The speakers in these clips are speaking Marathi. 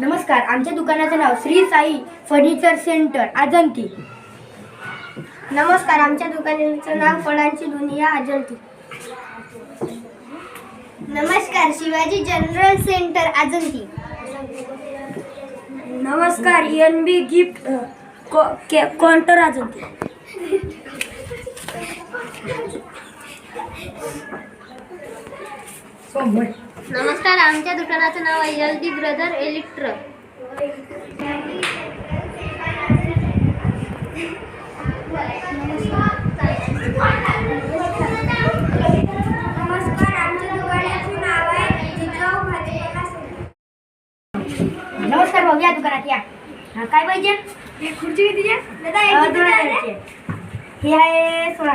नमस्कार आमच्या दुकानाचं नाव श्री साई फर्निचर सेंटर आजंती. नमस्कार आमच्या दुकानाचं नाव फळांची दुनिया अजंती नमस्कार शिवाजी जनरल सेंटर अजंती नमस्कार N B gift counter Ajanti. नमस्कार आमच्या दुकानाचं नाव आहे एल डी ब्रदर इलेक्ट्र नमस्कार आमच्या दुकानाचे नाव आहे जिजाऊ भाजीपाला नमस्कार भाऊ या दुकानात या. हा काय पाहिजे? खुर्ची आहे. ही आहे सोळा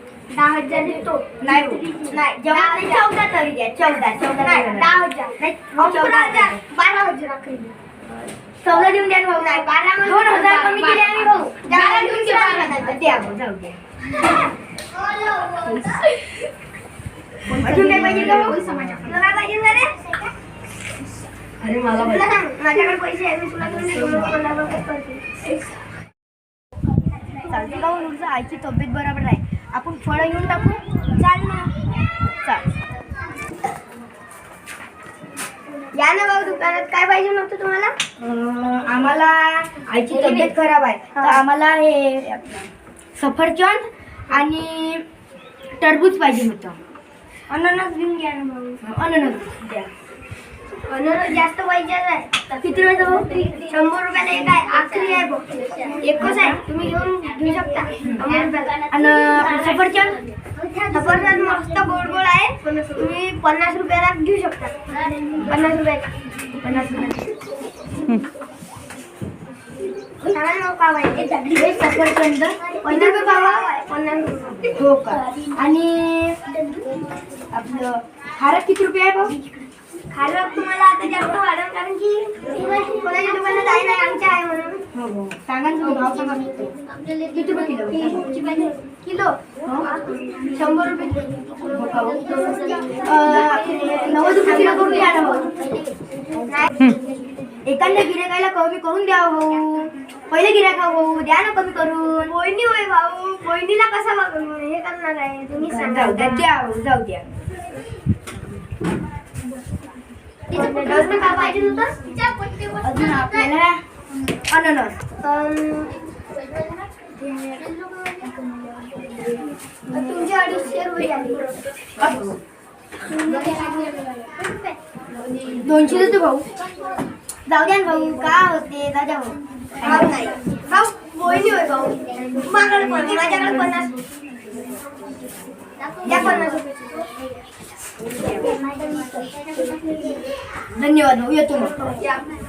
दहा हजार देतो नाही हो. नाही जेव्हा नाही. चौदा तरी द्या चौदा चौदा नाही नाही दहा हजार नाही अकरा चौदा हजार हजार बारा हजार अकरा. चौदा देऊन द्या ना भाऊ नाही, बारा मध्ये दोन हजार बारा. कमी केले आम्ही भाऊ बारा बारा देऊन देऊन द्या. द्या द्या भाऊ जाऊ द्या अजून काय पाहिजे का भाऊ तुला काय पाहिजे ना रे? अरे मला तुला सांग, माझ्याकडे पैसे आहे मी तुला दोन देतो, मग मला मदत करते. चालते का भाऊ तुमचं आईची तब्येत बरोबर नाही आपण फळं घेऊन टाकू. चाल ना. चाल. या ना भाऊ दुकानात. काय पाहिजे नव्हतं तुम्हाला? अं, आम्हाला आईची तब्येत खराब आहे. तर आम्हाला हे सफरचंद आणि टरबूज पाहिजे होतं. अननस घेऊन घ्या ना भाऊ. अननस. द्या अननस जास्त पाहिजे आहे. किती वेळ भाऊ शंभर रुपयाला एक आहे. आखरी आहे भाऊ एकच आहे. तुम्ही घेऊन घेऊ शकता. शंभर रुपयाला. आणि सफरचंद? सफरचंद मस्त गोड गोड आहे. तुम्ही पन्नास रुपयाला घेऊ शकता. पन्नास रुपयाला पन्नास रुपये सांगा ना का सफरचंद. पन्नास रुपये पाव आहे? पन्नास हो का? आणि आपलं हार किती रुपये आहे भाऊ? खायला तुम्हाला आता जास्त वाढेल कारण की कोणाच्या दुकानात आहे नाही आमच्या आहे म्हणून. हो हो. सांगा ना तुम्ही भाव सांगा किती रुपये किलो? किलो शंभर रुपये. हो का? भाऊ? अं, नव्वद रुपये किलो करून द्या ना भाऊ एखाद्या गिऱ्हाईकाला कमी करून द्या भाऊ पहिले गिऱ्हाईक भाऊ द्या ना कमी करून. वहिनी होय भाऊ. वहिनीला कसा हे करणार आहे. तुम्ही सांगा. जाऊ द्या. द्या भाऊ जाऊ द्या डॉक्टर काय पाहिजे होतं अजून आपल्याला अननस अं, अडीचशे रुपये दोनशे देतो भाऊ जाऊ द्या भाऊ का होते दादा भाऊ भाऊ नाही भाऊ बोलली होय भाऊ माझ्याकडे माझ्याकडे पन्नास द्या पन्नास रुपये. धन्यवाद भाऊ येतो मग.